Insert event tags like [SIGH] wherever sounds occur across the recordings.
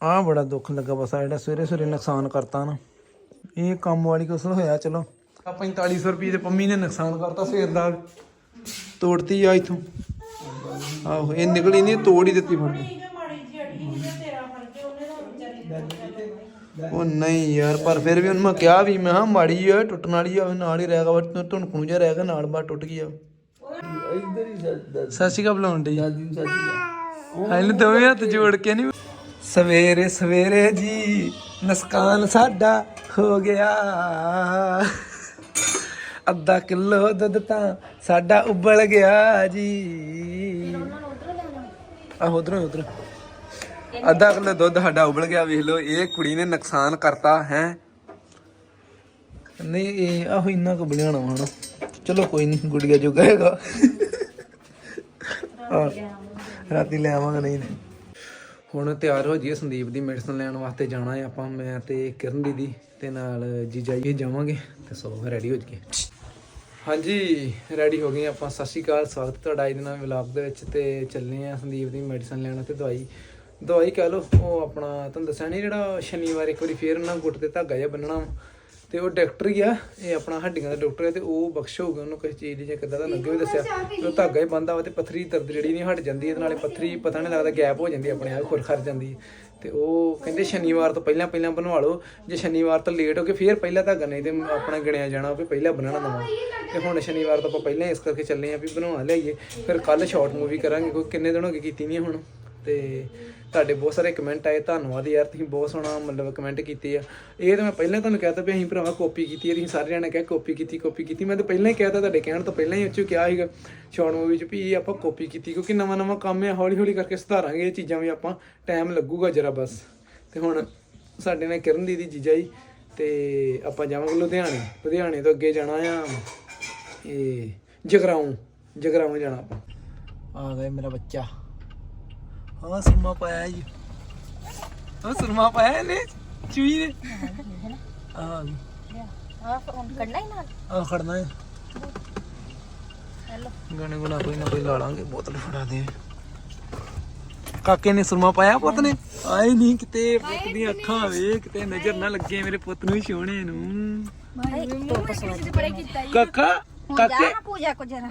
ਆ ਬੜਾ ਦੁੱਖ ਲੱਗਾ ਬਸ ਆਹ ਜਿਹੜਾ ਸਵੇਰੇ ਸਵੇਰੇ ਨੁਕਸਾਨ ਕਰਤਾ ਨਾ। ਇਹ ਕੰਮ ਵਾਲੀ ਕੋਸਲ ਹੋਇਆ ਚਲੋ। ਆ 4500 ਰੁਪਏ ਦੇ ਪੰਮੀ ਨੇ ਨੁਕਸਾਨ ਕਰਤਾ ਸਵੇਰ ਦਾ। ਤੋੜਤੀ ਆ ਇਥੋਂ। ਆਹੋ ਇਹ ਨਿਕਲੀ ਨਹੀਂ ਤੋੜ ਹੀ ਦਿੱਤੀ ਫੜ ਕੇ। ਉਹ ਨਹੀਂ ਯਾਰ ਪਰ ਫਿਰ ਵੀ ਉਹਨੂੰ ਮੈਂ ਕਿਹਾ ਵੀ ਮੈਂ ਹਾਂ ਮਾੜੀ ਆ ਟੁੱਟਣ ਵਾਲੀ ਆ ਨਾਲ ਹੀ ਰਹਿ ਗਿਆ ਬਟ ਧੁਣਕੂ ਜਿਹਾ ਰਹਿ ਗਿਆ ਨਾਲ ਬਾਹਰ ਟੁੱਟ ਗਈ ਆ। ਇੱਧਰ ਹੀ ਸੱਚ ਸਤਿ ਸ਼੍ਰੀ ਅਕਾਲ ਬੁਲਾਉਣ ਡਈ। ਦਾਦੀ ਸੱਚ ਹਾਲੇ ਦੋਵੇਂ ਹੱਥ ਜੋੜ ਕੇ ਨਹੀਂ ਸਵੇਰੇ ਸਵੇਰੇ ਜੀ ਨਸਕਾਨ ਸਾਡਾ ਹੋ ਗਿਆ। ਅੱਧਾ ਕਿਲੋ ਦੁੱਧ ਤਾਂ ਸਾਡਾ ਉਬਲ ਗਿਆ ਜੀ। ਆਹ ਉਧਰੋਂ ਉਧਰ। ਅੱਧਾ ਕਿਲੋ ਦੁੱਧ ਸਾਡਾ ਉਬਲ ਗਿਆ ਵੇਖ ਲਓ ਇਹ ਕੁੜੀ ਨੇ ਨੁਕਸਾਨ ਕਰਤਾ ਹੈ। ਨਹੀਂ ਇਹ ਆਹੋ ਇੰਨਾ ਕੁ ਬਲਿਆਣਾ ਹਣਾ ਚਲੋ ਕੋਈ ਨਹੀਂ ਗੁੜੀਆ ਜੋ ਕਹੇਗਾ ਰਾਤੀ ਲੈ ਆਵਾਂਗਾ। ਨਹੀਂ ਤੇ। ਹੁਣ ਤਿਆਰ ਹੋ ਜੀਏ ਸੰਦੀਪ ਦੀ ਮੈਡੀਸਨ ਲੈਣ ਵਾਸਤੇ ਜਾਣਾ ਹੈ ਆਪਾਂ, ਮੈਂ ਤੇ ਕਿਰਨ ਦੀਦੀ ਤੇ ਨਾਲ ਜੀਜਾ ਜੀ ਜਾਵਾਂਗੇ ਤੇ ਸੋ ਰੈਡੀ ਹੋ ਜੀਏ ਹਾਂਜੀ ਰੈਡੀ ਹੋ ਗਏ ਆਪਾਂ, ਸਤਿ ਸ਼੍ਰੀ ਅਕਾਲ, ਸਵਾਗਤ ਤੁਹਾਡਾ ਅੱਜ ਦੇ ਨਵੇਂ ਵਲੌਗ ਦੇ ਵਿੱਚ ਤੇ ਚੱਲੇ ਆ ਸੰਦੀਪ ਦੀ ਮੈਡੀਸਨ ਲੈਣ ਤੇ ਦਵਾਈ। ਦਵਾਈ ਕਹਿ ਲਓ, ਉਹ ਆਪਣਾ ਤੁਹਾਨੂੰ ਦੱਸਿਆ ਨਹੀਂ ਜਿਹੜਾ ਸ਼ਨੀਵਾਰ ਇੱਕ ਵਾਰੀ ਫੇਰ ਉਹਨਾਂ ਗੁੱਟ ਤੇ ਧਾਗਾ ਜਿਹਾ ਬੰਨਣਾ ਤੇ ਉਹ ਡਾਕਟਰ ਹੀ ਆ, ਇਹ ਆਪਣਾ ਹੱਡੀਆਂ ਦਾ ਡਾਕਟਰ ਹੈ ਤੇ ਉਹ ਬਖਸ਼ ਹੋ ਹੋਊਗਾ ਉਹਨੂੰ ਕਿਸੇ ਚੀਜ਼ ਦੀ ਜਾਂ ਕਿੱਦਾਂ ਦਾ ਲੱਗੇ ਵੀ ਦੱਸਿਆ। ਤੇ ਉਹ ਧਾਗਾ ਹੀ ਬੰਦਾ ਵਾ ਤੇ ਪੱਥਰੀ ਦਰਦ ਜਿਹੜੀ ਨਹੀਂ ਹਟ ਜਾਂਦੀ, ਇਹਦੇ ਨਾਲੇ ਪੱਥਰੀ ਪਤਾ ਨਹੀਂ ਲੱਗਦਾ ਗੈਪ ਹੋ ਜਾਂਦੀ ਆਪਣੇ ਆਪ, ਖੁਰ ਖਰ ਜਾਂਦੀ। ਹੈ। ਤੇ ਉਹ ਕਹਿੰਦੇ ਸ਼ਨੀਵਾਰ ਤੋਂ ਪਹਿਲਾਂ ਪਹਿਲਾਂ ਬਣਵਾ ਲਓ, ਜੇ ਸ਼ਨੀਵਾਰ ਤੋਂ ਲੇਟ ਹੋ ਕੇ ਫੇਰ ਪਹਿਲਾਂ ਧਾਗਾ ਨਹੀਂ ਤੇ ਆਪਣਾ ਗਿਣਿਆ ਜਾਣਾ ਵੀ ਪਹਿਲਾਂ ਬੰਨਣਾ ਨਵਾਂ। ਤੇ ਹੁਣ ਸ਼ਨੀਵਾਰ ਤੋਂ ਆਪਾਂ ਪਹਿਲਾਂ ਇਸ ਕਰਕੇ ਚੱਲੇ ਆ ਵੀ ਬਣਵਾ ਲਿਆਈਏ ਫਿਰ ਕੱਲ ਸ਼ਾਰਟ ਮੂਵੀ ਕਰਾਂਗੇ, ਕੋਈ ਕਿੰਨੇ ਦਿਨ ਹੋ ਗਏ ਕੀਤੀ ਨਹੀਂ ਹੁਣ। ਤੇ ਤੁਹਾਡੇ ਬਹੁਤ ਸਾਰੇ ਕਮੈਂਟ ਆਏ, ਧੰਨਵਾਦ ਯਾਰ, ਤੁਸੀਂ ਬਹੁਤ ਸੋਹਣਾ ਮਤਲਬ ਕਮੈਂਟ ਕੀਤੇ ਆ। ਇਹ ਤਾਂ ਮੈਂ ਪਹਿਲਾਂ ਤੁਹਾਨੂੰ ਕਹਿਤਾ ਵੀ ਅਸੀਂ ਭਰਾਵਾ ਕਾਪੀ ਕੀਤੀ ਹੈ ਤੁਸੀਂ ਸਾਰੇ ਜਣੇ ਕਿਹਾ ਕਾਪੀ ਕੀਤੀ ਕਾਪੀ ਕੀਤੀ। ਮੈਂ ਤਾਂ ਪਹਿਲਾਂ ਹੀ ਕਹਿਤਾ ਤੁਹਾਡੇ ਕਹਿਣ ਤੋਂ ਪਹਿਲਾਂ ਹੀ ਉੱਚੋਂ ਕਿਹਾ ਸੀਗਾ ਸ਼ਾਰਟ ਮੂਵੀ ਚ ਵੀ ਇਹ ਆਪਾਂ ਕਾਪੀ ਕੀਤੀ, ਕਿਉਂਕਿ ਨਵਾਂ ਨਵਾਂ ਕੰਮ ਹੈ ਹੌਲੀ ਹੌਲੀ ਕਰਕੇ ਸੁਧਾਰਾਂਗੇ, ਇਹ ਚੀਜ਼ਾਂ ਵੀ ਆਪਾਂ ਟਾਈਮ ਲੱਗੂਗਾ ਜਰਾ ਬਸ। ਤੇ ਹੁਣ ਸਾਡੇ ਨਾਲ ਕਿਰਨ ਦੀਦੀ ਜੀਜਾ ਜੀ, ਤੇ ਆਪਾਂ ਜਾਵਾਂਗੇ ਲੁਧਿਆਣੇ। ਲੁਧਿਆਣੇ ਤੋਂ ਅੱਗੇ ਜਾਣਾ ਆ, ਇਹ ਜਗਰਾਉਂ ਜਗਰਾਉਂ ਜਾਣਾ ਆਪਾਂ। ਆ ਗਏ ਮੇਰਾ ਬੱਚਾ। ਹਾਂ ਸੁਰਮਾ ਪਾਇਆ ਜੀ। ਹਾਂ ਸੁਰਮਾ ਪਾਇਆ ਨੇ ਚੂਈ ਨੇ। ਆ ਆ ਫੋਨ ਕਰਨਾ ਹੀ ਨਾਲ? ਆ ਖੜਨਾ ਹੈ। ਹੈਲੋ। ਗਾਣੇ ਗੁਣਾ ਕੋਈ ਨਾ ਕੋਈ ਲਾ ਲਾਂਗੇ ਬੋਤਲ ਫੜਾ ਦੇ। ਕਾਕੇ ਨੇ ਸੁਰਮਾ ਪਾਇਆ ਪੁੱਤ ਨੇ? ਆਏ ਨਹੀਂ ਕਿਤੇ ਪੁੱਤ ਦੀਆਂ ਅੱਖਾਂ ਵੇ ਕਿਤੇ ਨਜ਼ਰ ਨਾ ਲੱਗੇ ਮੇਰੇ ਪੁੱਤ ਨੂੰ ਸੋਹਣੇ ਨੂੰ। ਕਾਕਾ ਕਾਕੇ। ਪੂਜਾ ਕੋ ਜਰਾ।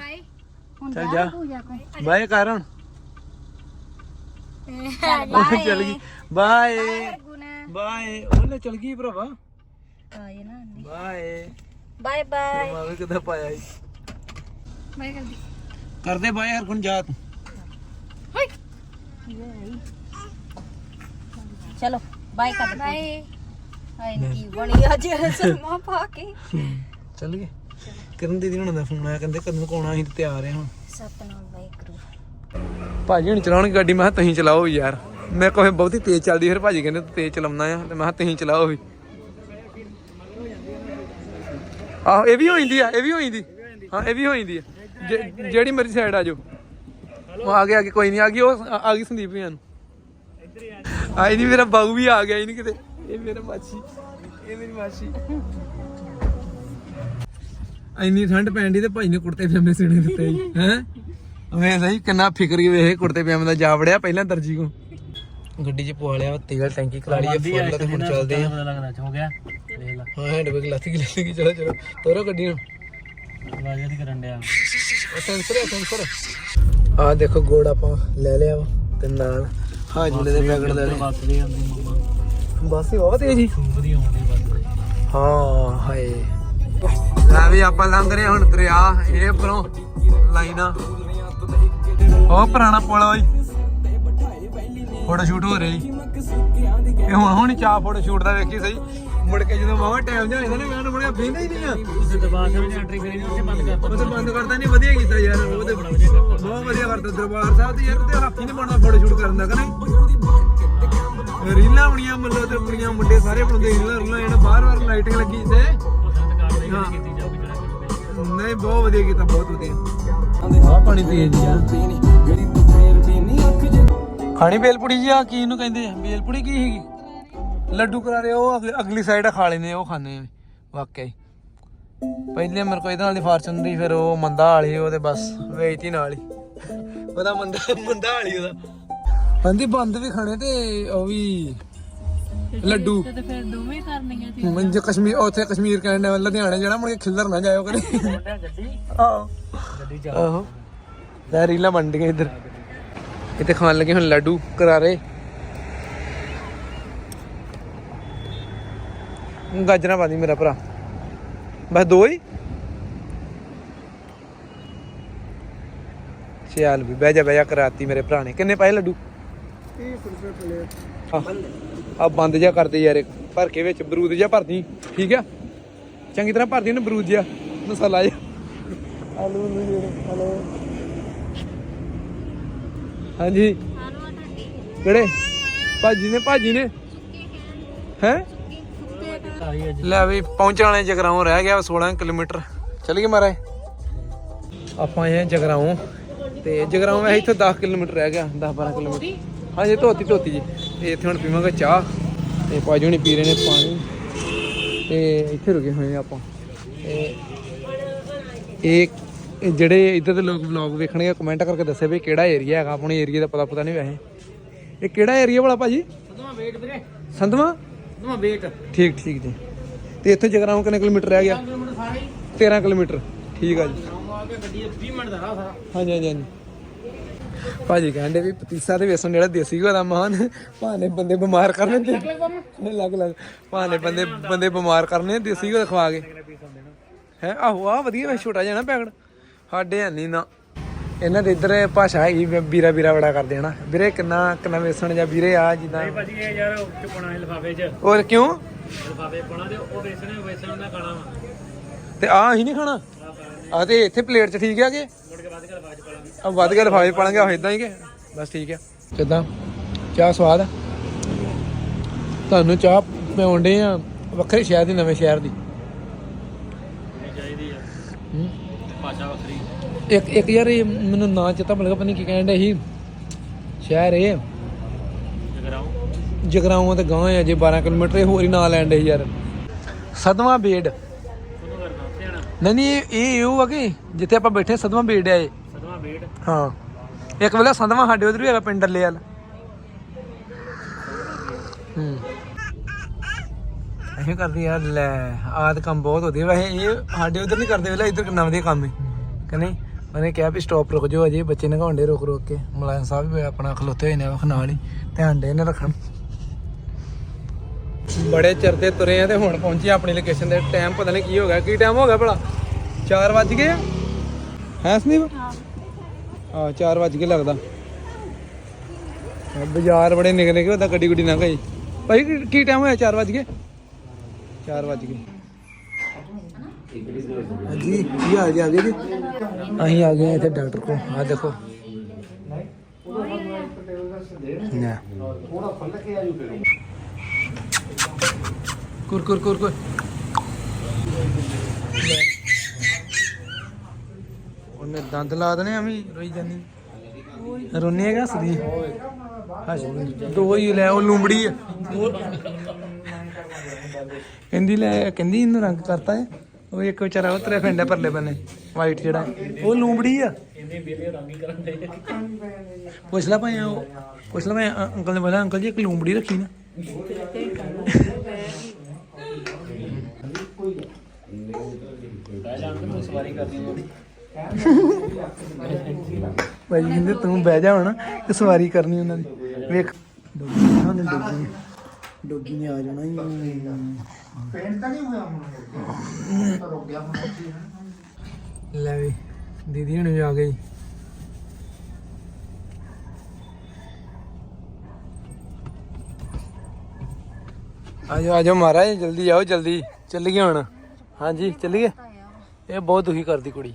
ਹੁਣ ਚੱਲ ਜਾ ਬਾਏ ਕਰਨ। ਬਾਏ ਚਲ ਗਈ। ਬਾਏ। ਗੁਨਾ ਬਾਏ। ਉਹਨੇ ਚਲ ਗਈ ਭਰਾਵਾ। ਆਏ ਨਾ ਬਾਏ। Bye bye. ਮਾਵੇ ਕਿੱਦਾਂ ਪਾਇਆ ਸੀ। ਬਾਏ ਕਰ ਕਰਦੇ ਬਾਏ ਹਰ ਕੋਣ ਜਾ ਤੂੰ। ਚਲੋ ਬਾਏ ਕਰ ਬਾਏ। ਆਏ ਕੀ ਬਣੀ ਅੱਜ ਸਰਮਾ ਪਾ ਕੇ। ਚੱਲ ਗਏ। ਕਰਨ ਦੀਦੀ ਹੁਣਾਂ ਦਾ ਫੋਨ ਆਇਆ ਕਹਿੰਦੇ ਕਦੋਂ ਕੋਣ ਅਸੀਂ ਤਿਆਰ ਆ ਹੁਣ। ਸਤਨਾਮ ਬਾਈ ਭਾਜੀ ਹੁਣ ਚਲਾਉਣ ਗੱਡੀ, ਮੈਂ ਕਿਹਾ ਤੁਸੀਂ ਚਲਾਓ ਯਾਰ। ਮੈਂ ਕੋਈ ਬਹੁਤੀ ਤੇਜ਼ ਚੱਲਦੀ ਫਿਰ ਭਾਜੀ ਕਹਿੰਦੇ ਤੂੰ ਤੇਜ਼ ਚਲਾਉਣਾ ਆ, ਤੇ ਮੈਂ ਕਿਹਾ ਤੁਸੀਂ ਚਲਾਓ ਵੀ। ਆਹੋ, ਇਹ ਵੀ ਹੋ ਜਾਂਦੀ ਆ, ਇਹ ਵੀ ਹੋ ਜਾਂਦੀ। ਹਾਂ, ਇਹ ਵੀ ਹੋ ਜਾਂਦੀ ਆ। ਜੇ- ਜਿਹੜੀ ਮੇਰੀ ਸਾਈਡ ਆ ਜਾਓ। ਆ ਗਿਆ ਆ ਗਿਆ ਕੋਈ ਨਹੀਂ, ਆ ਗਈ, ਉਹ ਆ ਆ ਗਈ ਸੰਦੀਪ ਵੀ ਨੂੰ ਆਈ ਨਹੀਂ, ਮੇਰਾ ਬਾਊ ਵੀ ਆ ਗਿਆ ਹੀ ਨਹੀਂ ਕਿਤੇ। ਇਹ ਮੇਰਾ ਮਾਛੀ ਇਹ ਮੇਰੀ ਮਾਛੀ ਇੰਨੀ ਠੰਡ ਪੈਂਦੀ ਤੇ ਭਾਈ ਨੇ ਕੁੜਤੇ ਪਜਾਮੇ ਸਿਣੇ ਦਿੱਤੇ ਹੈ? ਵੇ ਸਹੀ ਕਿੰਨਾ ਫਿਕਰ ਹੀ ਵੇਖ ਕੁੜਤੇ ਪਜਾਮੇ ਦਾ ਜਾ ਵੜਿਆ ਪਹਿਲਾਂ ਦਰਜੀ ਕੋ ਗੱਡੀ 'ਚ ਪਵਾ ਲਿਆ ਤੇਲ ਟੈਂਕੀ ਖਲਾ ਲਈ ਫੁੱਲ ਤੇ ਹੁਣ ਚੱਲਦੇ ਆ। ਪਤਾ ਲੱਗਣਾ ਹੋ ਗਿਆ? ਦੇਖ ਲੈ। ਹਾਂ ਹੈਂਡ ਬੈਗ ਲੱਥ ਗਈ ਲੱਥ ਗਈ ਚਲੋ ਚਲੋ ਤੋਰੋ ਗੱਡੀ ਨੂੰ। ਆਵਾਜ਼ ਨਹੀਂ ਕਰਨ ਡਿਆ। ਸੈਂਸਰ ਹੈ ਸੈਂਸਰ ਆ। ਦੇਖੋ ਗੋੜ ਆਪਾਂ ਲੈ ਲਿਆ ਵਾ ਤੇ ਨਾਲ ਹਾਜਮਲੇ ਦੇ ਪੈਕਟ ਲੈ ਲਏ। ਬੱਸ ਦੇ ਆਂਦੀ ਮੰਮਾ। ਬਸ ਹੀ ਬਹੁਤ ਤੇਜ਼ ਹੀ। ਵਧੀਆ ਆਉਂਦੀ ਬੱਸ। ਦੇ ਹਾਂ ਹਾਏ। ਲੈ ਵੀ ਆਪਾਂ ਲੰਘ ਰਹੇ ਹੁਣ ਦਰਿਆ ਇਹ ਪਰੋਂ ਲਾਈਨਾਂ। ਉਹ ਪੁਰਾਣਾ ਪੁਲ ਓਏ। ਫੋਟੋ ਸ਼ੂਟ ਹੋ ਰਹੀ ਇਹ ਹੁਣ ਹੁਣ ਚਾਹ ਫੋਟੋ ਸ਼ੂਟ ਦਾ ਵੇਖੀ ਸਹੀ। ਮੁੜ ਕੇ ਜਦੋਂ ਵਾਵਾ ਟਾਈਮ ਜਾ ਜਾਂਦਾ ਨਾ, ਮੈਂ ਮੁੜ ਕੇ ਫੇਂਦਾ ਹੀ ਨਹੀਂ ਆ ਤੁਸੀਂ ਦਰਬਾਰ ਸਾਹਿਬ ਨੇ ਐਂਟਰੀ ਕਰੀ ਉੱਥੇ ਬੰਦ ਕਰਤਾ ਉਹ ਬੰਦ ਕਰਦਾ ਨਹੀਂ, ਵਧੀਆ ਕੀਤਾ ਯਾਰ, ਉਹ ਤੇ ਬਹੁਤ ਵਧੀਆ ਕਰਦਾ ਦਰਬਾਰ ਸਾਹਿਬ ਤੇ ਯਾਰ ਤੇ ਹੱਥ ਹੀ ਬਣਦਾ ਫੋਟੋ ਸ਼ੂਟ ਕਰਨ ਦਾ ਕਰੇ ਰੀਲਾਂ ਬਣੀਆਂ, ਮੱਲੋ ਤੇ ਕੁੜੀਆਂ, ਮੁੰਡੇ ਸਾਰੇ ਬਣਦੇ, ਰੀਲਾਂ ਰੀਲਾਂ ਇਹਨਾਂ, ਬਾਹਰ ਬਾਹਰ ਲਾਈਟਿੰਗ ਲੱਗੀ ਤੇ ਨਹੀਂ, ਬਹੁਤ ਵਧੀਆ ਕੀਤਾ, ਬਹੁਤ ਵਧੀਆ। ਆ। ਪਾਣੀ ਤੇਜ਼ ਜੀ ਖਾਣੀ ਬੇਲਪੁੜੀ ਜੀ ਆ ਕੀ ਇਹਨੂੰ ਕਹਿੰਦੇ ਬੇਲਪੁੜੀ ਕੀ ਹੈਗੀ ਲੱਡੂ ਕਰਾਰੇ ਉਹ ਅਗਲੀ- ਸਾਈਡ ਖਾ ਲੈਂਦੇ ਉਹ ਖਾਣੇ ਵਾਕਿਆ ਹੀ। ਪਹਿਲੇ ਮੇਰੇ ਕੋਲ ਇਹਦੇ ਨਾਲ ਦੀ ਫਾਰਚੂਨਰੀ ਫਿਰ ਉਹ ਮੰਦਾ ਵਾਲੀ ਉਹਦੇ ਬਸ ਵੇਚਤੀ ਨਾਲ ਹੀ। ਉਹਦਾ ਮੰਦਾ ਮੰਦਾ ਵਾਲੀ ਉਹਦਾ। ਕਹਿੰਦੀ ਬੰਦ ਵੀ ਖਾਣੇ ਤੇ ਉਹ ਵੀ ਲੱਡੂ। ਤੇ ਫਿਰ ਦੋਵੇਂ ਕਰਨੀਆਂ ਸੀ। ਮੈਂ ਜੇ ਕਸ਼ਮੀਰ ਉੱਥੇ ਕਸ਼ਮੀਰ ਕਹਿੰਦੇ ਲੁਧਿਆਣੇ ਜਾਣਾ ਮੁੜ ਕੇ ਖਿੱਲਰ ਨਾ ਜਾਇਓ ਕਦੇ। ਗੱਡੀ ਆਹੋ ਆਹੋ। ਲੈ ਰੀਲਾਂ ਬਣ ਇੱਧਰ। ਇੱਥੇ ਖਾਣ ਲੱਗੇ ਹੁਣ ਲੱਡੂ ਕਰਾਰੇ। ਗਾਜਰਾਂ ਪਾਦੀ ਮੇਰਾ ਭਰਾ। ਬਸ ਦੋ ਹੀ? ਸਿਆਲ ਵੀ ਬਹਿ ਜਾ ਬਹਿ ਜਾ ਕਰਾਤੀ ਮੇਰੇ ਭਰਾ ਨੇ। ਕਿੰਨੇ ਪਾਏ ਲੱਡੂ? ਆ ਬੰਦ ਜਾ ਕਰਦੇ ਯਾਰ ਭਰ ਕੇ ਵਿੱਚ ਬਰੂਦ ਜਿਹਾ ਭਰਦੀ ਠੀਕ ਆ? ਚੰਗੀ ਤਰ੍ਹਾਂ ਭਰਦੀ ਨਾ ਬਰੂਦ ਜਿਹਾ ਮਸਾਲਾ ਜਿਹਾ। ਆਲੂ ਹਲੋ ਹਾਂਜੀ। ਕਿਹੜੇ? ਭਾਜੀ ਨੇ ਭਾਜੀ ਨੇ? ਹੈ? ਲੈ ਵੀ ਪਹੁੰਚਣ ਵਾਲੇ ਜਗਰਾਉਂ ਰਹਿ ਗਿਆ 16 ਕਿਲੋਮੀਟਰ। ਚੱਲ ਗਏ ਮਾਰੇ ਆਪਾਂ ਆਏ ਹਾਂ ਜਗਰਾਉਂ ਤੇ ਜਗਰਾਉਂ ਵੈਸੇ ਇੱਥੋਂ 10 ਕਿਲੋਮੀਟਰ ਰਹਿ ਗਿਆ 10 12 ਕਿਲੋਮੀਟਰ। ਹਾਂਜੀ ਧੋਤੀ ਧੋਤੀ ਜੀ। ਤੇ ਇੱਥੇ ਹੁਣ ਪੀਵਾਂਗੇ ਚਾਹ ਤੇ ਭਾਜੀ ਹੁਣੀ ਪੀ ਰਹੇ ਨੇ ਪਾਣੀ ਤੇ ਇੱਥੇ ਰੁਕੇ ਹੋਏ ਆ ਆਪਾਂ। ਤੇ ਇਹ ਇਹ ਜਿਹੜੇ ਇੱਧਰ ਦੇ ਲੋਕ ਵਲੌਗ ਵੇਖਣਗੇ ਕਮੈਂਟ ਕਰਕੇ ਦੱਸੇ ਵੀ ਕਿਹੜਾ ਏਰੀਆ ਹੈਗਾ। ਆਪਣੇ ਏਰੀਆ ਦਾ ਪਤਾ ਪਤਾ ਨਹੀਂ ਵੈਸੇ। ਇਹ ਕਿਹੜਾ ਏਰੀਆ ਵਾਲਾ ਭਾਜੀ? ਸਦਮਾ ਵੇਟ ਵੀਰੇ। ਸੰਧਵਾ ਸਦਮਾ ਵੇਟ ਠੀਕ ਠੀਕ ਜੀ। ਤੇ ਇੱਥੇ ਜਗਰਾਉਂ ਕਿੰਨੇ ਕਿਲੋਮੀਟਰ ਰਹਿ ਗਿਆ? ਕਿਲੋਮੀਟਰ ਸਾਰੇ। 13 ਕਿਲੋਮੀਟਰ। ਠੀਕ ਆ ਜੀ। ਆ ਕੇ ਗੱਡੀ 20 ਮਿੰਟ ਦਾ ਰਾਹ ਸਾਰਾ। ਹਾਂਜੀ ਹਾਂਜੀ ਹਾਂਜੀ। ਭਾਜੀ ਕਹਿੰਦੇ ਵੀ ਪਤੀਸਾ ਤੇ ਵੇਸਣ ਜਿਹੜਾ ਦੇਸੀ ਦਾ ਮਾਨ ਭਾਨੇ ਬੰਦੇ ਬਿਮਾਰ ਕਰਨੇ ਤੇ। ਨਹੀਂ ਲੱਗ ਲੱਗ। ਭਾਨੇ ਬੰਦੇ ਬੰਦੇ ਬਿਮਾਰ ਕਰਨੇ ਦੇਸੀ ਘਰ ਖਵਾ ਕੇ। ਹੈ ਆਹੋ ਆ ਵਧੀਆ ਵੇ ਛੋਟਾ ਨਾ ਪੈਕਟ। ਸਾਡੇ ਹੈ ਨਹੀਂ ਨਾ। ਇਹਨਾਂ ਦੇ ਇੱਧਰ ਭਾਸ਼ਾ ਹੈਗੀ ਵੀਰਾ ਵੀਰਾ ਬੜਾ ਕਰਦੇ ਹਨਾ ਵੀਰੇ ਕਿੰਨਾ ਕਿੰਨਾ ਵੇਸਣ ਜਾਂ ਵੀਰੇ ਆ ਜਿੱਦਾਂ ਭਾਜੀ ਇਹ ਯਾਰ ਚੁਪਣਾ ਲਿਫਾਫੇ 'ਚ। ਹੋਰ ਕਿਉਂ? ਲਿਫਾਫੇ ਪਾਣਾ ਤੇ ਉਹ ਵੇਚਣੇ ਵੇਚਣ ਦਾ ਖਾਣਾ ਤੇ ਆ ਹੀ ਨਹੀਂ ਖਾਣਾ? ਆ ਤੇ ਇੱਥੇ ਪਲੇਟ 'ਚ ਠੀਕ ਆ ਕਿ? ਮੁੜ ਕੇ ਬਾਅਦ ਕਰ ਬਾਅਦ 'ਚ ਆ ਵੱਧ ਗਿਆ ਲਫਾਵੇ ਪਾਣਗੇ ਆ ਇਦਾਂ ਹੀ ਕਿ? ਬਸ ਠੀਕ ਆ। ਕਿਦਾਂ? ਚਾਹ ਸਵਾਦ ਆ? ਤੁਹਾਨੂੰ ਚਾਹ ਪਿਆਉਂਦੇ ਆ ਵੱਖਰੇ ਸ਼ਹਿਰ ਦੀ ਨਵੇਂ ਸ਼ਹਿਰ ਦੀ? ਇਹ ਚਾਹੀਦੀ ਆ। ਹੂੰ। ਭਾਸ਼ਾ ਵੱਖਰੀ। ਇੱਕ ਇੱਕ ਯਾਰ ਇਹ ਮੈਨੂੰ ਨਾਂ ਚੇਤਾ ਭੁੱਲ ਗਿਆ ਪਤਾ ਨਹੀਂ ਕੀ ਕਹਿੰਦੇ ਸੀ। ਸ਼ਹਿਰ ਇਹ। ਜਗਰਾਉਂ। ਜਗਰਾਉਂ ਤੇ ਗਾਂ ਆ ਜੇ 12 ਕਿਲੋਮੀਟਰ ਇਹ ਹੋਰ ਹੀ ਨਾਂ ਲੈਣ ਦੇ ਯਾਰ। ਸਦਮਾ ਬੇੜ। ਨਹੀਂ ਨਹੀਂ ਇਹ ਇਹ ਉਹ ਆ ਕਿ ਜਿੱਥੇ ਆਪਾਂ ਬੈਠੇ ਸਦਮਾ ਬੇੜ ਆ ਇਹ। ਹਾਂ। ਇੱਕ ਵੇਲੇ ਸੰਧਵਾ ਸਾਡੇ ਉਧਰ ਵੀ ਹੈਗਾ ਪਿੰਡ ਡੱਲੇ ਵਾਲ। ਹੂੰ। ਇਹ ਕਰਦੀ ਯਾਰ ਲੈ ਆਦ ਕੰਮ ਬਹੁਤ ਵਧੀਆ। ਵੈਸੇ ਇਹ ਸਾਡੇ ਉਧਰ ਨਹੀਂ ਕਰਦੇ ਵੇਲੇ ਇੱਧਰ ਕਿੰਨਾ ਵਧੀਆ ਕੰਮ ਹੈ। ਕਿ ਨਹੀਂ? ਉਹਨੇ ਕਿਹਾ ਵੀ ਸਟਾਪ ਰੁਕ ਜਾਓ ਅਜੇ ਬੱਚੇ ਨਗਾਉਂਦੇ ਰੁਕ ਰੁਕ ਕੇ। ਮੁਲਾਜ਼ਮ ਸਾਹਿਬ ਵੀ ਆਪਣਾ ਖਲੋਤੇ ਹੋਏ ਨੇ ਉਹ ਨਾਲ ਹੀ। ਧਿਆਨ ਦੇ ਨੇ ਰੱਖਣ। ਬੜੇ ਚਿਰ ਤੇ ਤੁਰੇ ਆ ਤੇ ਹੁਣ ਪਹੁੰਚੇ ਆਪਣੀ ਲੋਕੇਸ਼ਨ ਤੇ। ਟਾਈਮ ਪਤਾ ਨਹੀਂ ਕੀ ਹੋ ਗਿਆ ਕੀ ਟਾਈਮ ਹੋ ਗਿਆ ਭਲਾ? 4 ਵੱਜ ਗਏ ਹੈ ਸੰਦੀਪ? ਹਾਂ 4 ਵੱਜ ਕੇ ਲੱਗਦਾ। ਆਹ ਬਾਜ਼ਾਰ ਬੜੇ ਨਿਕ ਨਿਕ ਉਹਦਾ ਗੱਡੀ ਗੁੱਡੀ ਨਾ ਗਈ ਭਾਈ, ਕੀ- ਟਾਈਮ ਹੋਇਆ? 4 ਵੱਜ ਕੇ 4 ਵੱਜ ਗਏ। ਹਾਂਜੀ, ਕੀ ਹਾਲ ਜੀ ਆ ਗਏ ਜੀ? ਅਸੀਂ ਆ ਗਏ ਇੱਥੇ ਡਾਕਟਰ ਕੋਲ। ਆ ਦੇਖੋ। ਨਾ ਕੁਰ ਕੁਰ ਕੁਰ ਕੁਰ। ਉਹਨੇ ਦੰਦ ਲਾ ਦਨੇ ਐਵੇਂ ਰੋਈ ਜਾਂਦੀ। ਰੋਣੀ ਹੈਗਾ ਸਦੀ ਹਾਂ ਦੋ ਹੀ ਲੈ, ਉਹ ਲੂੰਬੜੀ ਆ। ਕਹਿੰਦੀ ਲੈ, ਕਹਿੰਦੀ ਇਹਨੂੰ ਰੰਗ ਕਰਤਾ ਹੈ ਉਹ ਇੱਕ ਵਿਚਾਰਾ ਉਤਰੇ ਫੈਂਡਾ ਪਰਲੇ ਬੰਨੇ ਵਾਈਟ ਜਿਹੜਾ। ਉਹ ਲੂੰਬੜੀ ਆ। ਪੁੱਛ ਲੈ ਭਾਈ ਉਹ, ਪੁੱਛ ਲੈ ਮੈਂ ਅੰਕਲ ਨੇ ਬੋਲਿਆ, ਅੰਕਲ ਜੀ ਇੱਕ ਲੂੰਬੜੀ ਰੱਖੀ ਨਾ। ਬਹਿ ਜਾਣ ਕੇ ਤੂੰ ਭਾਈ ਕਹਿੰਦੇ ਤੂੰ ਬਹਿ ਜਾ ਹੁਣ ਤੇ ਸਵਾਰੀ ਕਰਨੀ ਉਹਨਾਂ ਦੀ। ਵੇਖ ਡੋਗੀ ਨੇ ਉਹਨੇ ਡੋਗੀ ਨੇ ਡੋਗੀ ਨੇ ਆ ਜਾਣਾ ਹੀ। ਲੈ ਵੀ, ਦੀਦੀ ਹੁਣ ਆ ਗਈ। ਆਜੋ ਆਜੋ ਮਹਾਰਾਜ, ਜਲਦੀ ਆਓ, ਜਲਦੀ। ਚੱਲੀਏ ਹੁਣ। ਹਾਂਜੀ, ਚੱਲੀਏ। ਇਹ ਬਹੁਤ ਦੁਖੀ ਕਰਦੀ ਕੁੜੀ।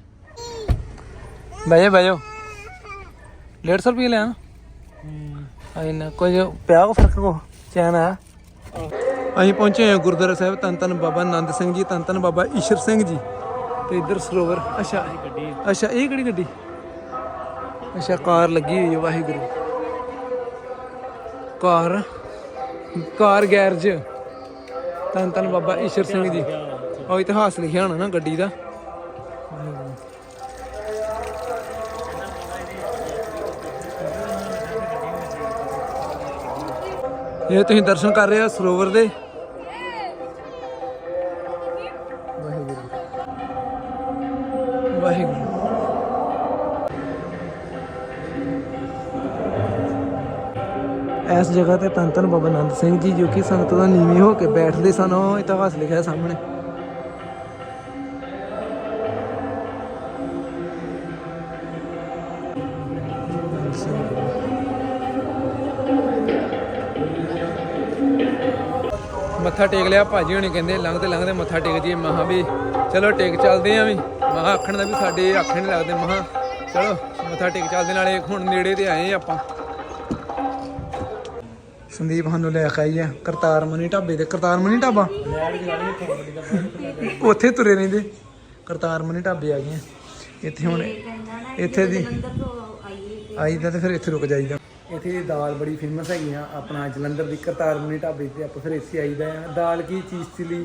ਬਹਿ ਜਾ ਬਹਿ ਜਾ। 150 ਰੁਪਏ ਲਿਆ। ਆ ਇਹਨਾਂ ਕੁਝ ਪਿਆ ਕੋ ਫ਼ਰਕ ਕੋ ਚੈਨ ਆ ਅਸੀਂ ਪਹੁੰਚੇ ਹਾਂ ਗੁਰਦੁਆਰਾ ਸਾਹਿਬ ਧੰਨ ਧੰਨ ਬਾਬਾ ਆਨੰਦ ਸਿੰਘ ਜੀ ਧੰਨ ਧੰਨ ਬਾਬਾ ਈਸ਼ਰ ਸਿੰਘ ਜੀ। ਤੇ ਇੱਧਰ ਸਰੋਵਰ। ਅੱਛਾ ਗੱਡੀ ਅੱਛਾ ਇਹ ਕਿਹੜੀ ਗੱਡੀ? ਅੱਛਾ ਕਾਰ ਲੱਗੀ ਹੋਈ ਹੈ ਵਾਹਿਗੁਰੂ। ਕਾਰ ਕਾਰ ਗੈਰਜ। ਧੰਨ ਧੰਨ ਬਾਬਾ ਈਸ਼ਰ ਸਿੰਘ ਜੀ। ਉਹ ਇਤਿਹਾਸ ਲਿਖਿਆ ਹੋਣਾ ਨਾ ਗੱਡੀ ਦਾ। ਇਹ ਤੁਸੀਂ ਦਰਸ਼ਨ ਕਰ ਰਹੇ ਹੋ ਸਰੋਵਰ ਦੇ। ਵਾਹਿਗੁਰੂ। ਵਾਹਿਗੁਰੂ ਇਸ ਜਗ੍ਹਾ ਤੇ ਤਨ ਧੰਨ ਬਾਬਾ ਨੰਦ ਸਿੰਘ ਜੀ ਜੋ ਕਿ ਸੰਗਤ ਦਾ ਨੀਵੇਂ ਹੋ ਕੇ ਬੈਠਦੇ ਸਨ, ਉਹ ਇਤਿਹਾਸ ਲਿਖਿਆ ਸਾਹਮਣੇ। ਮੱਥਾ ਟੇਕ ਲਿਆ ਭਾਜੀ ਹੁਣੇ ਕਹਿੰਦੇ ਲੰਘਦੇ ਲੰਘਦੇ ਮੱਥਾ ਟੇਕ ਜੀਏ ਮਹਾ ਵੀ ਚਲੋ ਟੇਕ ਚੱਲਦੇ ਆ ਵੀ। ਮਹਾ ਆਖਣ ਦਾ ਵੀ ਸਾਡੇ ਆਖਣ ਨਹੀਂ ਲੱਗਦੇ। ਮਹਾ ਚਲੋ ਮੱਥਾ ਟੇਕ ਚੱਲਦੇ ਨਾਲੇ ਹੁਣ ਨੇੜੇ ਤੇ ਆਏ ਆਪਾਂ। ਸੰਦੀਪ ਸਾਨੂੰ ਲੈ ਕੇ ਆਈ ਆ ਕਰਤਾਰ ਮਨੀ ਢਾਬੇ ਤੇ। ਕਰਤਾਰ ਮਨੀ ਢਾਬਾ? ਉੱਥੇ ਤੁਰੇ ਰਹਿੰਦੇ। ਕਰਤਾਰ ਮਨੀ ਢਾਬੇ ਆ ਗਏ। ਇੱਥੇ ਹੁਣ ਇੱਥੇ ਦੀ ਆਈਦਾ ਤੇ ਫਿਰ ਇੱਥੇ ਰੁਕ ਜਾਈਦਾ। ਇੱਥੇ ਦਾਲ ਬੜੀ ਫੇਮਸ ਹੈਗੀ ਆ। ਆਪਣਾ ਜਲੰਧਰ ਦੀ ਕਰਤਾਰਮਨੀ ਢਾਬੇ ਤੇ ਆਪਾਂ ਫਿਰ ਇੱਥੇ ਆਈਦਾ ਆ। ਦਾਲ ਕੀ ਚੀਜ਼ ਚਿਲੀ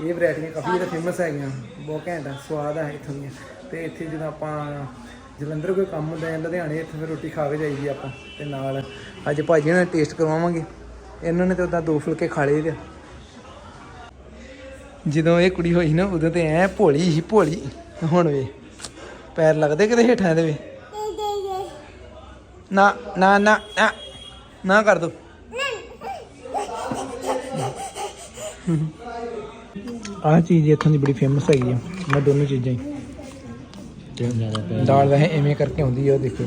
ਇਹ ਵੈਰਾਈਟੀਆਂ ਕਾਫੀ ਜ਼ਿਆਦਾ ਫੇਮਸ ਹੈਗੀਆਂ। ਬਹੁਤ ਘੈਂਟ ਆ, ਸਵਾਦ ਆ ਇੱਥੋਂ ਦੀਆਂ। ਤੇ ਇੱਥੇ ਜਦੋਂ ਆਪਾਂ ਜਲੰਧਰ ਕੋਈ ਕੰਮ ਹੁੰਦਾ ਹੈ ਲੁਧਿਆਣੇ, ਇੱਥੇ ਫਿਰ ਰੋਟੀ ਖਾ ਕੇ ਜਾਈਦੀ ਆਪਾਂ ਤੇ ਨਾਲ ਅੱਜ ਭਾਜੀ ਨਾਲ ਟੇਸਟ ਕਰਵਾਵਾਂਗੇ। ਇਹਨਾਂ ਨੇ ਤਾਂ ਉਦਾਂ ਦੋ ਫੁਲਕੇ ਖਾ ਲਏ ਤੇ। ਜਦੋਂ ਇਹ ਕੁੜੀ ਹੋਈ ਨਾ, ਉਦੋਂ ਤੇ ਐ ਭੋਲੀ ਸੀ, ਭੋਲੀ। ਹੁਣ ਵੇ, ਪੈਰ ਲੱਗਦੇ ਕਿਤੇ ਹੇਠਾਂ ਦੇ ਵੇ। ਨਾ ਨਾ ਨਾ ਨਾ ਨਾ ਕਰ ਦੋ। ਆਹ ਚੀਜ਼ ਇੱਥੋਂ ਦੀ ਬੜੀ ਫੇਮਸ ਹੈਗੀ ਆ। ਮੈਂ ਦੋਨੋਂ ਚੀਜ਼ਾਂ ਹੀ। ਦਾਲ ਵੈਸੇ ਐਵੇਂ ਕਰਕੇ ਆਉਂਦੀ ਆ, ਉਹ ਦੇਖੋ।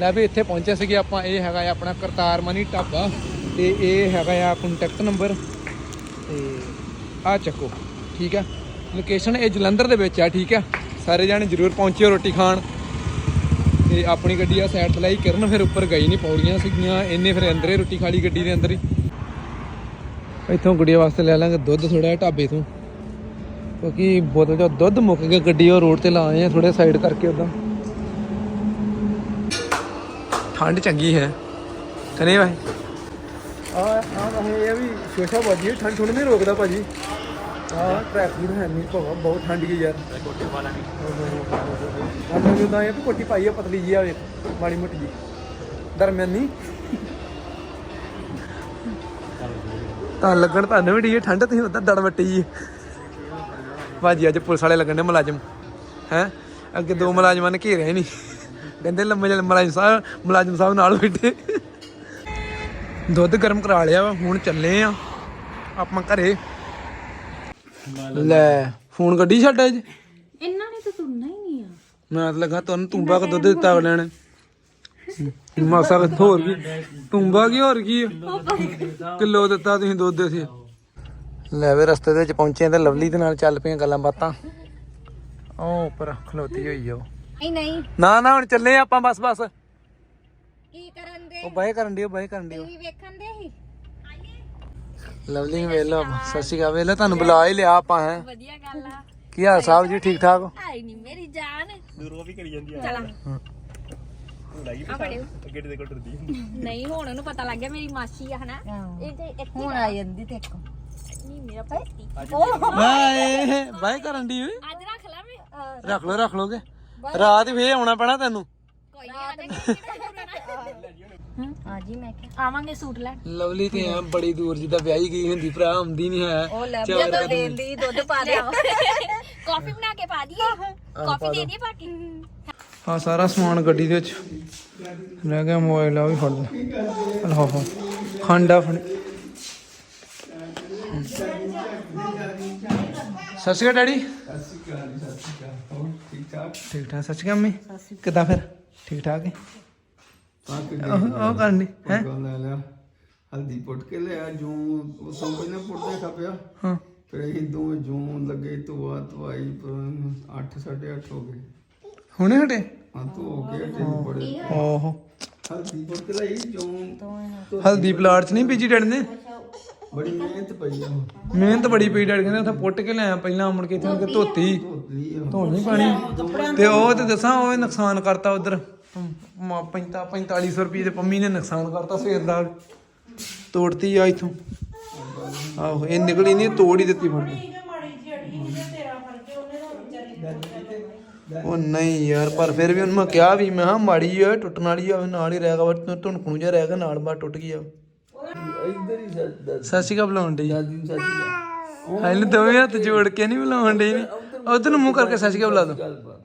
ਲੈ ਵੀ ਇੱਥੇ ਪਹੁੰਚੇ ਸੀਗੇ ਆਪਾਂ, ਇਹ ਹੈਗਾ ਆ ਆਪਣਾ ਕਰਤਾਰ ਮਨੀ ਢਾਬਾ, ਤੇ ਇਹ ਹੈਗਾ ਆ ਕੰਟੈਕਟ ਨੰਬਰ ਤੇ ਆ ਚੱਕੋ, ਠੀਕ ਆ। ਲੋਕੇਸ਼ਨ ਇਹ ਜਲੰਧਰ ਦੇ ਵਿੱਚ ਆ, ਠੀਕ ਆ। ਸਾਰੇ ਜਾਣੇ ਜਰੂਰ ਪਹੁੰਚਿਓ ਰੋਟੀ ਖਾਣ। ਤੇ ਆਪਣੀ ਗੱਡੀ ਆ ਸਾਈਡ ਤੇ ਲਾਈ ਕਰਨ ਫਿਰ ਉੱਪਰ ਗਈ ਨਹੀਂ ਪੌੜੀਆਂ ਸੀਗੀਆਂ, ਇੰਨੇ ਫਿਰ ਅੰਦਰੇ ਰੋਟੀ ਖਾ ਲਈ ਗੱਡੀ ਦੇ ਅੰਦਰ ਹੀ। ਇੱਥੋਂ ਗੁੜੀਆ ਵਾਸਤੇ ਲੈ ਲਾਂਗੇ ਦੁੱਧ ਥੋੜਾ ਜਿਹਾ ਢਾਬੇ ਤੋਂ। ਕਿਉਂਕਿ ਬੋਤਲ ਚੋਂ ਦੁੱਧ ਮੁੱਕ ਗਿਆ, ਗੱਡੀ ਉਹ ਰੋਡ ਤੇ ਲਾ ਆਏ ਆ ਥੋੜੇ ਸਾਈਡ ਕਰਕੇ ਉਦਾਂ ਠੰਡ ਚੰਗੀ ਹੈ। ਕਨੇ ਭਾਈ ਆ ਆ ਵੈਸੇ ਇਹ ਵੀ, ਸ਼ੋਸ਼ਾ ਬਾਜੀ ਠੰਡ ਠੰਡ ਨਹੀਂ ਰੋਕਦਾ ਭਾਜੀ। ਆ ਟਰੈਕ ਵੀ ਹੈ ਨਹੀਂ ਭਵਾ ਬਹੁਤ ਠੰਡ ਗਈ ਯਾਰ ਕੋਟੀ ਪਾ ਲਾਂਗੇ। ਸਾਨੂੰ ਜਦੋਂ ਇਹ ਵੀ ਕੋਟੀ ਪਾਈ ਆ ਪਤਲੀ ਜੀ ਆ ਵੇ ਮਾੜੀ ਮੋਟੀ ਜੀ ਦਰਮਿਆਨੀ ਤਾਂ ਲੱਗਣ ਤੁਹਾਨੂੰ ਵੀ ਢੀ ਠੰਡ ਤੁਸੀਂ ਉਦਾਂ ਦੜ ਵੱਟੀ ਜੀ। ਭਾਜੀ ਅੱਜ ਪੁਲਿਸ ਵਾਲੇ ਲੱਗਣ ਨੇ ਮੁਲਾਜ਼ਮ। ਹੈ? ਅੱਗੇ ਦੋ ਮੁਲਾਜ਼ਮਾਂ ਨੇ ਘੇਰਿਆ ਨਹੀਂ। ਕਹਿੰਦੇ ਲੰਮੇ ਜਿਹੇ ਮੁਲਾਜ਼ਮ ਸਾਹਿਬ ਮੁਲਾਜ਼ਮ ਸਾਹਿਬ ਨਾਲ ਬੈਠੇ। ਦੁੱਧ ਗਰਮ ਕਰਾ ਲਿਆ ਵਾ ਹੁਣ ਚੱਲੇ ਆ। ਆਪਾਂ ਘਰੇ। ਲੈ ਫੋਨ ਗੱਡੀ ਛੱਡ ਅੱਜ? ਇਹਨਾਂ ਨੇ ਤਾਂ ਤੁਰਨਾ ਹੀ ਨਹੀਂ ਆ। ਮੈਂ ਤਾਂ ਲੱਗਾ ਤੁਹਾਨੂੰ ਤੂੰਬਾ ਕਾ ਦੁੱਧ ਦਿੱਤਾ ਅਗਲੇ ਨੇ। ਮਾਸਾ ਕੁ ਹੋਰ ਕੀ? ਤੂੰਬਾ ਕੀ ਹੋਰ ਕੀ ਆ? ਕਿਲੋ ਦਿੱਤਾ ਤੁਸੀਂ ਦੁੱਧ ਦੇ ਸੀ ਲੈ ਵੇ ਰਸਤੇ ਦੇ ਵਿੱਚ ਪਹੁੰਚੇ ਤੇ ਲਵਲੀ ਦੇ ਨਾਲ ਚੱਲ ਪਈਆਂ ਗੱਲਾਂ ਬਾਤਾਂ। ਉਹ ਉੱਪਰ ਖਲੋਤੀ ਹੋਈ ਆ ਉਹ। ਨਹੀਂ ਨਹੀਂ। ਨਾ ਨਾ ਹੁਣ ਚੱਲੇ ਆਪਾਂ ਬਸ ਬਸ। ਕੀ ਕਰਨ ਦੇ? ਉਹ ਬਾਏ ਕਰਨ ਦਿਓ ਬਾਏ ਕਰਨ ਦਿਓ। ਵੇਖਣ ਦੇ ਹੀ ਲਵਲੀ ਨੂੰ ਵੇਖ ਲਓ ਸਤਿ ਸ਼੍ਰੀ ਅਕਾਲ ਵੇਖ ਲਓ ਤੁਹਾਨੂੰ ਬੁਲਾ ਹੀ ਲਿਆ ਆਪਾਂ ਹੈ। ਵਧੀਆ ਗੱਲ ਆ। ਕੀ ਹਾਲ ਸਾਹਿਬ ਜੀ ਠੀਕ ਠਾਕ ਹੋ? ਆਈ ਨਹੀਂ ਮੇਰੀ ਜਾਨ। ਦੂਰੋਂ ਵੀ ਕਰੀ ਜਾਂਦੀ ਆ। ਚਲਾ। ਆ ਫੜਿਓ। ਅੱਗੇ ਤੇ ਕੋਲ ਟਰਦੀ ਨਹੀਂ ਹੁਣ ਉਹਨੂੰ ਪਤਾ ਲੱਗ ਗਿਆ ਮੇਰੀ ਮਾਸੀ ਆ ਹਨਾ? ਇਹ ਤੇ ਇੱਥੇ ਹੁਣ ਆ। ਜਾਂਦੀ ਤੇ ਇੱਕ। ਨਹੀਂ ਮੇਰਾ ਪਤੀ। ਬਾਏ ਬਾਏ ਕਰਨ ਦੀ ਅੱਜ ਰੱਖ ਲਾ ਮੈਂ ਰੱਖ ਲੋ ਰੱਖ ਲੋਗੇ ਰਾਤ ਹੀ ਫੇਰ ਆਉਣਾ ਪੈਣਾ ਤੈਨੂੰ। ਕੋਈ ਨਹੀਂ ਆ ਜਾਏਗੀ ਆ ਜੀ ਮੈਂ ਕਿਹਾ ਆਵਾਂਗੇ ਸੂਟ ਲੈਣ। ਲਵਲੀ ਤੇ ਆ ਬੜੀ ਦੂਰ ਜਿੱਦਾਂ ਵਿਆਹੀ ਗਈ ਹੁੰਦੀ ਭਰਾ ਆਉਂਦੀ ਨਹੀਂ ਹੈ। ਉਹ ਲੈ ਚਾਰ ਬੋਤਲ ਦੇਣ ਦੀ ਦੁੱਧ ਪਾ ਦਿਆ ਕਾਫੀ [LAUGHS] ਬਣਾ ਕੇ ਪਾ ਦਈਏ। ਕਾਫੀ ਦੇ ਦਈਏ ਪਾ ਕੇ। ਆ ਸਾਰਾ ਸਮਾਨ ਗੱਡੀ ਦੇ ਵਿੱਚ। ਰਹਿ ਗਿਆ ਮੋਬਾਈਲ ਆ ਵੀ ਫੜ ਲੈ। ਲਓ ਹੋ ਖੰਡਾ ਫੜ। ਸਤਿ ਸ਼੍ਰੀ ਅਕਾਲ ਡੈਡੀ। ਠੀਕ ਠਾਕ? ਠੀਕ ਠਾਕ ਸਤਿ ਸ਼੍ਰੀ ਅਕਾਲ ਮੰਮੀ। ਕਿੱਦਾਂ ਫਿਰ? ਠੀਕ ਠਾਕ ਹੈ ਉਹ ਉਹ ਕਰਨੀ ਹੈ? ਲੈ ਲਿਆ। ਹਲਦੀ ਪੁੱਟ ਕੇ ਲਿਆ ਜੂ ਉਸ ਤੋਂ ਪਹਿਲਾਂ ਪੁੱਟਦੇ ਖਪਿਆ। ਹਾਂ। ਫਿਰ ਅਸੀਂ ਦੋਵੇਂ ਜੂ ਲੱਗੇ ਧੋਆ ਧਵਾਈ 8 8:30 ਹੋ ਗਏ। ਹੁਣੇ ਹਟੇ? ਹਾਂ ਧੋ ਕੇ ਤੇ ਬੜੇ ਓਹੋ। ਹਲਦੀ ਪੁੱਟ ਕੇ ਲਈ ਜੂ ਹਲਦੀ ਪਲਾਟ ਚ ਨਹੀਂ ਬੀਜੀ ਨੇ? ਬੜੀ ਮਿਹਨਤ ਪਈ ਆ। ਮਿਹਨਤ ਬੜੀ ਪਈ ਡੈਡ ਕਹਿੰਦੇ ਉੱਥੇ ਪੁੱਟ ਕੇ ਲਿਆ ਪਹਿਲਾਂ ਮੁੜ ਕੇ ਇੱਥੇ ਧੋਤੀ। ਧੋਣੀ ਪਾਣੀ। ਤੇ ਉਹ ਤੇ ਦੱਸਾਂ ਉਹ ਨੁਕਸਾਨ ਕਰਤਾ ਉਧਰ। 45 4500 ਰੁਪਏ ਦੇ ਪੰਮੀ ਨੇ ਨੁਕਸਾਨ ਕਰਤਾ ਸਵੇਰ ਦਾ। ਤੋੜਤੀ ਆ ਇਥੋਂ। ਆਹੋ ਇਹ ਨਿਕਲੀ ਨਹੀਂ ਤੋੜ ਹੀ ਦਿੱਤੀ ਫੜ ਕੇ ਉਹ ਨਹੀਂ ਯਾਰ ਪਰ ਫਿਰ ਵੀ ਉਹਨੂੰ ਮੈਂ ਕਿਹਾ ਵੀ ਮੈਂ ਕਿਹਾ ਮਾੜੀ ਆ ਟੁੱਟਣ ਵਾਲੀ ਆ ਨਾਲ ਹੀ ਰਹਿ ਗਿਆ ਧੁਣਕਣੂ ਜਿਹਾ ਰਹਿ ਗਿਆ ਨਾਲ ਬਾਹਰ ਟੁੱਟ ਗਈ ਆ। ਇੱਧਰ ਹੀ ਸਤਿ ਸ਼੍ਰੀ ਅਕਾਲ ਬੁਲਾਉਣ ਡਈ। ਦਾਦੀ ਨੂੰ ਗੱਲ ਹਾਲੇ ਦੋਵੇਂ ਹੱਥ ਜੋੜ ਕੇ ਨਹੀਂ ਬੁਲਾਉਣ ਡਈ। ਨੇ ਉਧਰ ਨੂੰ ਮੂੰਹ ਕਰਕੇ ਸਤਿ ਸ਼੍ਰੀ ਅਕਾਲ ਬੁਲਾ ਦੋ।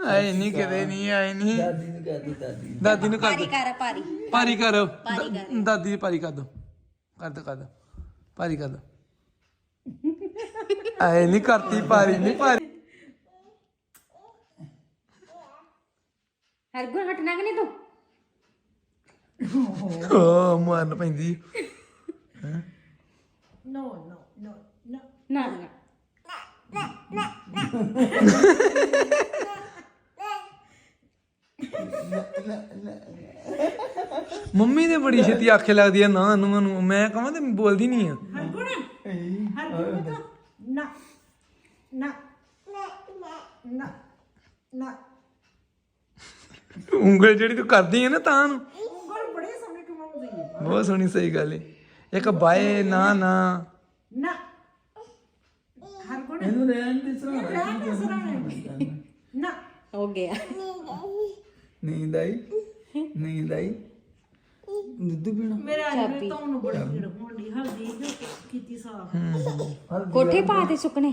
ਆਏ ਨਹੀਂ ਕਦੇ ਨਹੀਂ ਆਏ ਨਹੀਂ ਦਾਦੀ ਨੂੰ ਕਹਿ ਦਿੱਤਾ ਦਾਦੀ ਦਾਦੀ ਨੂੰ ਕਰ ਦੋ। ਕਰ ਪਾਰੀ ਪਾਰੀ ਕਰੋ। ਦ- ਦਾਦੀ ਦੀ ਪਾਰੀ ਕਰ ਦੋ। ਕਰ ਦੋ ਕਰ ਦੋ। ਪਾਰੀ ਕਰ ਦੋ। ਆਏ ਨਹੀਂ ਕਰਤੀ ਪਾਰੀ ਨਹੀਂ ਪਾਰੀ ਹਰਗੁਣ ਹਟਣਾ ਕਿ ਨਹੀਂ ਤੂੰ? ਓ ਮਾਰਨ ਪੈਂਦੀ। ਨਾ ਨਾ। [LAUGHS] ਮੰਮੀ ਦੇ ਬੜੀ ਛੇਤੀ ਆਖੇ ਲੱਗਦੀ ਆ ਨਾ ਨੂੰ ਮੈਨੂੰ ਮੈਂ ਕਹਾਂ ਤੇ ਬੋਲਦੀ ਨਹੀਂ ਆ। ਨਾ ਨਾ ਨਾ ਨਾ ਉਂਗਲ ਜਿਹੜੀ ਤੂੰ ਕਰਦੀ ਆ ਨਾ ਤਾਂ ਨੂੰ। ਉਂਗਲ ਬੜੀ ਸੋਹਣੀ ਕਮਾਉਂਦੀ ਹੈ ਬਹੁਤ ਸੋਹਣੀ ਸਹੀ ਗੱਲ ਏ। ਇੱਕ ਬਾਏ ਨਾ ਨਾ। ਇਹਨੂੰ ਰਹਿਣ ਦੇ ਸਰਾਣੇ। ਨਾ। ਹੋ ਗਿਆ। ਨੀਂਦ ਆਈ? ਨੀਂਦ ਆਈ? ਦੁੱਧ ਪੀਣਾ। ਮੇਰੇ ਅੱਜ ਵੀ ਤੁਹਾਨੂੰ ਬੜੀ ਭੀੜ ਹੋਣ ਦੀ ਹਲਦੀ ਤੇ ਕੀਤੀ ਸਾਫ਼। ਕੋਠੇ ਪਾ ਦੇ ਸੁੱਕਣੇ।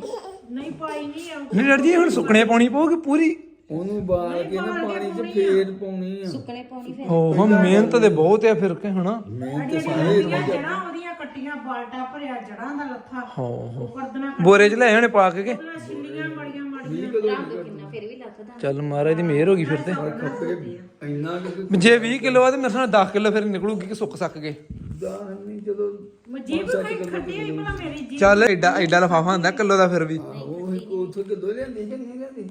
ਨਹੀਂ ਪਾਈ ਨਹੀਂ ਆ। ਨਹੀਂ ਡਰ ਜੀ ਹੁਣ ਸੁੱਕਣੇ ਪਾਉਣੀ ਪਊਗੀ ਪੂਰੀ? ਉਹਨੂੰ ਬਾਲ ਕੇ ਨਾ ਪਾਣੀ 'ਚ ਫੇਰ ਪਾਉਣੀ ਆ। ਸੁੱਕਣੇ ਪਾਉਣੀ ਫਿਰ। ਓ ਹਾਂ ਮਿਹਨਤ ਤੇ ਬਹੁਤ ਆ ਫਿਰ ਕੇ ਹਨਾ? ਮੈਂ ਤੇ ਸਾਰੇ ਜੜਾਂ ਉਹਦੀਆਂ ਕੱਟੀਆਂ ਬਾਲਟਾ ਭਰਿਆ ਜੜਾਂ ਦਾ ਲੱਥਾ। ਹੋ ਉਹ ਕਰਦਣਾ ਬੋਰੇ ਚ ਲੈ ਆਉਣੇ ਪਾ ਕੇ ਕੇ। ਛਿੱਲੀਆਂ ਮੜੀਆਂ ਮੜੀਆਂ ਕਿੰਨਾ ਫਿਰ ਵੀ ਲੱਥਦਾ ਚੱਲ ਮਹਾਰਾਜ ਦੀ ਮਿਹਰ ਹੋ ਗਈ ਫਿਰ ਤੇ। ਖੱਪੇ ਇੰਨਾ ਕਿ ਜੇ 20 ਕਿਲੋ ਆ ਤੇ ਮੇਰੇ ਨਾਲ 10 ਕਿਲੋ ਫਿਰ ਨਿਕਲੂਗੀ ਕਿ ਸੁੱਕ ਸਕ ਕੇ ਦਾਨ ਨਹੀਂ ਜਦੋਂ ਮਜੀਬ ਕੋਈ ਖੱਟੀ ਹੋਈ ਭਲਾ ਮੇਰੀ ਜੀ ਚੱਲ ਐਡਾ ਐਡਾ ਲਫਾਫਾ ਹੁੰਦਾ ਕਿਲੋ ਦਾ ਫਿਰ ਵੀ। ਉਹ ਉਥੋਂ ਲਿਆਂਦੀ ਨਹੀਂ ਲਿਆਂਦੀ?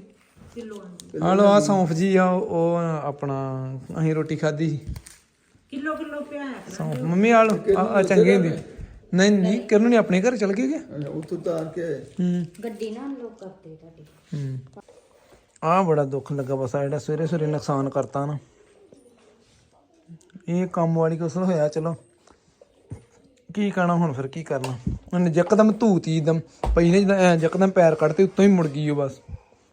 ਆ ਲੋ ਆ ਸੌਂਫ ਜੀ ਆ ਉਹ ਆਪਣਾ ਅਸੀਂ ਰੋਟੀ ਖਾਧੀ ਸੀ। ਕਿਲੋ ਕਿਲੋ ਪਿਆ ਸੌਂਫ ਮੰਮੀ ਆ ਲੋ ਆ ਚੰਗੀ ਹੁੰਦੀ। ਨਹੀਂ ਨਹੀਂ ਕਿਰਨ ਨੇ ਆਪਣੇ ਘਰ ਚਲ ਗਏ ਕਿ? ਉਥੋਂ ਤਾਰ ਕੇ ਆਏ। ਹੂੰ। ਗੱਡੀ ਨਾ ਲੋਕ ਕਰਦੇ ਤੁਹਾਡੀ। ਹੂੰ। ਆ ਬੜਾ ਦੁੱਖ ਲੱਗਾ ਬਸ ਆਹ ਜਿਹੜਾ ਸਵੇਰੇ ਸਵੇਰੇ ਨੁਕਸਾਨ ਕਰਤਾ ਨਾ। ਇਹ ਕੰਮ ਵਾਲੀ ਕੁਸਲ ਹੋਇਆ ਚਲੋ। ਕੀ ਕਰਨਾ ਹੁਣ ਫਿਰ ਕੀ ਕਰਨਾ? ਉਹਨੇ ਯਕਦਮ ਧੂਤੀ ਦਮ ਪਈ ਨੇ ਜਦੋਂ ਯਕਦਮ ਪੈਰ ਕੱਢਤੇ ਉੱਤੋਂ ਹੀ ਮੁੜ ਗਈ ਉਹ ਬਸ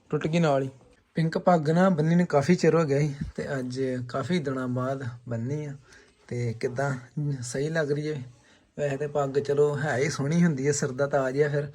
ਟੁੱਟ ਗਈ ਨਾਲ ਹੀ। ਪਿੰਕ ਪੱਗ ਨਾ ਬੰਨੀ ਨੂੰ ਕਾਫੀ ਚਿਰ ਹੋ ਗਿਆ ਸੀ ਤੇ ਅੱਜ ਕਾਫੀ ਦਿਨਾਂ ਬਾਅਦ ਬੰਨੀ ਆ। ਤੇ ਕਿਦਾਂ ਸਹੀ ਲੱਗ ਰਹੀ ਹੈ? ਵੈਸੇ ਤੇ ਪੱਗ ਚਲੋ ਹੈ ਹੀ ਸੋਹਣੀ ਹੁੰਦੀ ਹੈ ਸਿਰ ਦਾ ਤਾਜ ਆ ਫਿਰ।